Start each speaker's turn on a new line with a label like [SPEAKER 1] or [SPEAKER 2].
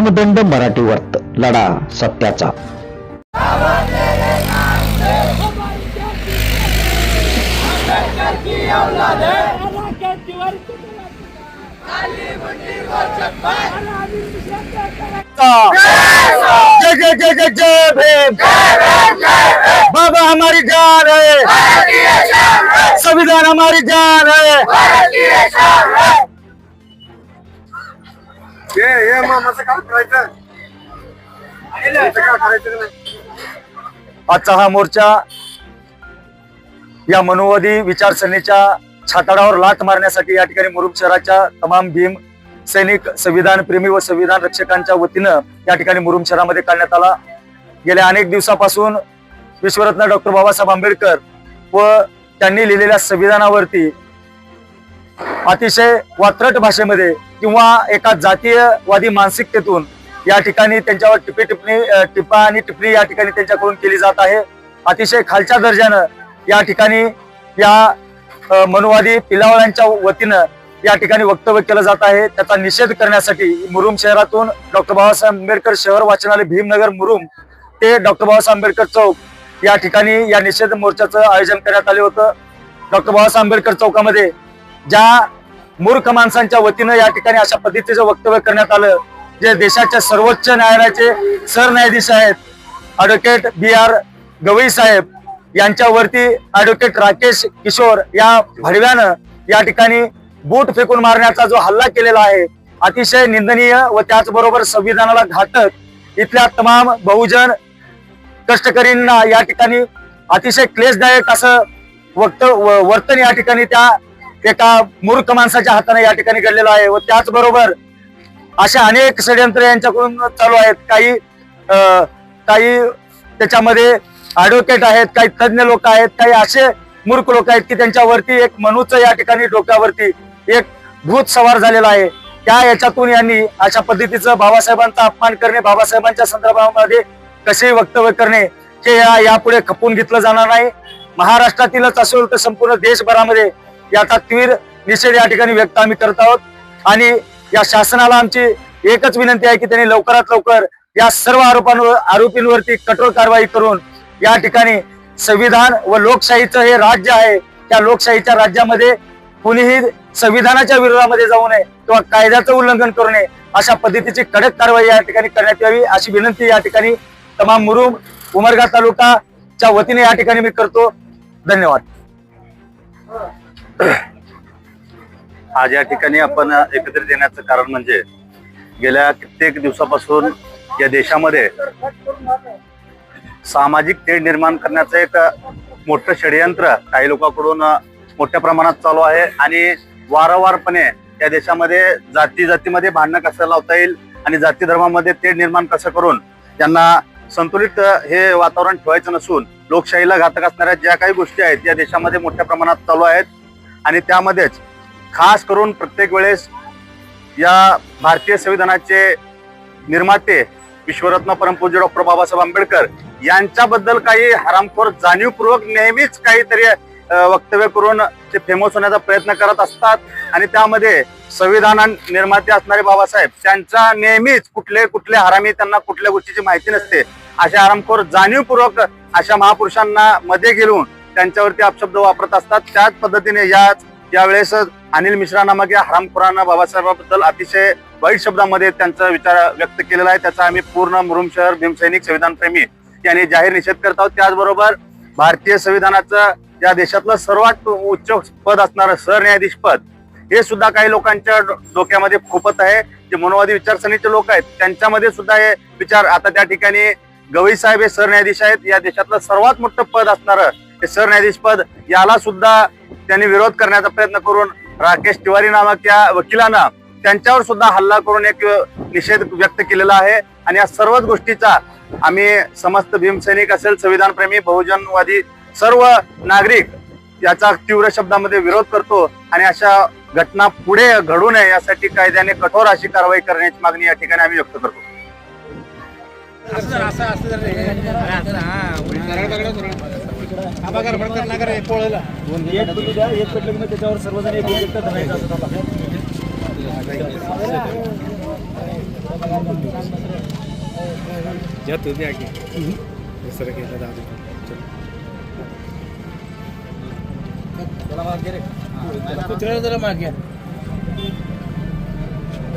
[SPEAKER 1] दंड मराठी वर्त लढा सत्याचा.
[SPEAKER 2] जय जय जय जय जय भीम। बाबा हमारी जान है। संविधान हमारी जान है।
[SPEAKER 3] ये ये मामाचं काय करायचं काय करायचं नाही?
[SPEAKER 2] आजचा हा मोर्चा या मनोवादी विचारसरणीच्या छाताडावर लाट मारण्यासाठी या ठिकाणी मुरुम शहराच्या तमाम भीम सैनिक संविधान प्रेमी व संविधान रक्षकांच्या वतीनं या ठिकाणी मुरुम शहरामध्ये काढण्यात आला गेल्या अनेक दिवसापासून विश्वरत्न डॉक्टर बाबासाहेब आंबेडकर व त्यांनी लिहिलेल्या संविधानावरती अतिशय वात्रट भाषेमध्ये किंवा एका जातीयवादी मानसिकतेतून या ठिकाणी त्यांच्यावर टिपी टिपणी टिप्पा टिपा आणि टिप्पणी या ठिकाणी त्यांच्याकडून केली जात आहे. अतिशय खालच्या दर्जानं या ठिकाणी या मनुवादी पिलावळ्यांच्या वतीनं या ठिकाणी वक्तव्य केलं जात आहे. त्याचा निषेध करण्यासाठी मुरुम शहरातून डॉक्टर बाबासाहेब आंबेडकर शहर वाचनालय भीमनगर मुरुम ते डॉक्टर बाबासाहेब आंबेडकर चौक या ठिकाणी या निषेध मोर्चाचं आयोजन करण्यात आले होतं. डॉक्टर बाबासाहेब आंबेडकर चौकामध्ये ज्या मूर्ख माणसांच्या वतीनं या ठिकाणी अशा पद्धतीचं वक्तव्य करण्यात आलं जे देशाच्या सर्वोच्च न्यायालयाचे सरन्यायाधीश आहेत advocate B R Gavai Saheb यांच्यावरती advocate Rakesh Kishore या भडव्यानं या ठिकाणी बूट फेकून मारण्याचा जो हल्ला केलेला आहे अतिशय निंदनीय व त्याचबरोबर संविधानाला घातक इथल्या तमाम बहुजन कष्टकरींना या ठिकाणी अतिशय क्लेशदायक असं वक्त व- वर्तन या ठिकाणी त्या एका मूर्ख माणसाच्या हाताने या ठिकाणी घडलेलं आहे व त्याचबरोबर अशा अनेक षडयंत्र यांच्याकडून चालू आहेत. काही काही त्याच्यामध्ये ऍडव्होकेट आहेत काही तज्ज्ञ लोक आहेत काही असे मूर्ख लोक आहेत की त्यांच्यावरती एक मनूचं या ठिकाणी डोक्यावरती एक भूत सवार झालेला आहे. त्या याच्यातून यांनी अशा पद्धतीचं बाबासाहेबांचा अपमान करणे बाबासाहेबांच्या संदर्भामध्ये कसे वक्तव्य करणे हे या यापुढे खपून घेतलं जाणार नाही. महाराष्ट्रातीलच असेल तर संपूर्ण देशभरामध्ये याचा तीव्र निषेध या ठिकाणी व्यक्त आम्ही करत आहोत. आणि या शासनाला आमची एकच विनंती आहे की त्यांनी लवकरात लवकर या सर्व आरोपांवर आरोपींवरती कठोर कारवाई करून या ठिकाणी संविधान व लोकशाहीचं हे राज्य आहे त्या लोकशाहीच्या राज्यामध्ये कुणीही संविधानाच्या विरोधामध्ये जाऊ नये किंवा कायद्याचं उल्लंघन करू नये अशा पद्धतीची कडक कारवाई या ठिकाणी करण्यात यावी अशी विनंती या ठिकाणी तमाम मुरुम उमरगा तालुकाच्या वतीने या ठिकाणी मी करतो. धन्यवाद.
[SPEAKER 4] आज या ठिकाणी आपण एकत्रित येण्याचं कारण म्हणजे गेल्या कित्येक दिवसापासून या देशामध्ये सामाजिक तेढ निर्माण करण्याचं एक मोठं षडयंत्र काही लोकांकडून मोठ्या प्रमाणात चालू आहे आणि वारंवारपणे या देशामध्ये जाती जातीमध्ये भांडणं कसं लावता येईल आणि जाती धर्मामध्ये तेढ निर्माण कसं करून त्यांना संतुलित हे वातावरण ठेवायचं नसून लोकशाहीला घातक असणाऱ्या ज्या काही गोष्टी आहेत या देशामध्ये मोठ्या प्रमाणात चालू आहेत. आणि त्यामध्येच खास करून प्रत्येक वेळेस या भारतीय संविधानाचे निर्माते विश्वरत्न परमपूज्य डॉक्टर बाबासाहेब आंबेडकर यांच्याबद्दल काही हरामखोर जाणीवपूर्वक नेहमीच काहीतरी वक्तव्य करून ते फेमस होण्याचा प्रयत्न करत असतात. आणि त्यामध्ये संविधान निर्माते असणारे बाबासाहेब त्यांचा नेहमीच कुठले कुठले हरामी त्यांना कुठल्या गोष्टीची माहिती नसते. अशा हरामखोर जाणीवपूर्वक अशा महापुरुषांना मध्ये घेऊन त्यांच्यावरती अपशब्द वापरत असतात. त्याच पद्धतीने याच यावेळेस अनिल मिश्रा नामक या हरामखोरांना बाबासाहेबांबद्दल अतिशय वाईट शब्दामध्ये त्यांचा विचार व्यक्त केलेला आहे. त्याचा आम्ही पूर्ण मुरुम शहर भीमसैनिक संविधान प्रेमी यांनी जाहीर निषेध करत आहोत. त्याचबरोबर भारतीय संविधानाचं या देशातलं सर्वात उच्च पद असणारं सरन्यायाधीश पद हे सुद्धा काही लोकांच्या डो- डोक्यामध्ये खोपत आहे. जे मनोवादी विचारसरणीचे लोक आहेत त्यांच्यामध्ये सुद्धा हे विचार आता त्या ठिकाणी गवई साहेब हे सरन्यायाधीश आहेत. या देशातलं सर्वात मोठं पद असणारं हे सरन्यायाधीश पद याला सुद्धा त्यांनी विरोध करण्याचा प्रयत्न करून राकेश तिवारी नामक या वकिलानं त्यांच्यावर सुद्धा हल्ला करून एक निषेध व्यक्त केलेला आहे. आणि या सर्वच गोष्टीचा आम्ही समस्त भीमसैनिक असेल संविधानप्रेमी बहुजनवादी सर्व नागरिक याचा तीव्र शब्दामध्ये विरोध करतो आणि अशा घटना पुढे घडू नये यासाठी कायद्याने कठोर अशी कारवाई करण्याची मागणी या ठिकाणी आम्ही व्यक्त करतो.
[SPEAKER 2] त्याच्यावर सर्वजण एक धरायचा
[SPEAKER 5] या तू भी आगे दुसरं केलं दादू कुत्र्याला जरा मागे.